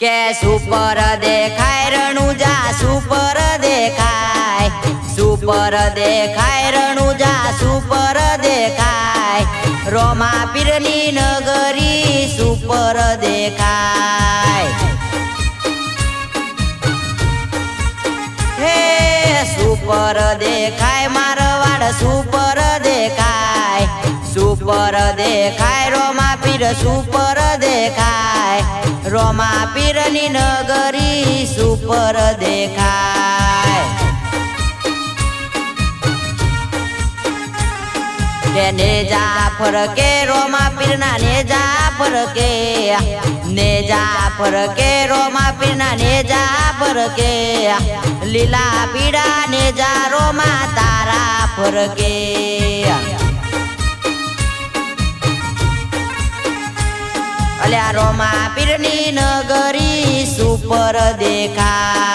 કે સુપર દેખાય, રણુજા સુપર દેખાય. સુપર દેખાય, રણુજા સુપર દેખાય. રોમા પીરની નગરી સુપર દેખાય. હે સુપર દેખાય, મારવાડ સુપર દેખાય. સુપર દેખાય, રોમા પીર સુપર દેખાય. રોમા પીરની નગરી સુપર દેખાય. ને જા ફરકે રોમા પીરના નેજા ફરકે નેજા ફરકે રોમા પીરના નેજા ફરકે લીલા પીડા નેજા રોમા તારા ફરકે અલ્યા રોમા પીરની નગરી સુપર દેખાય.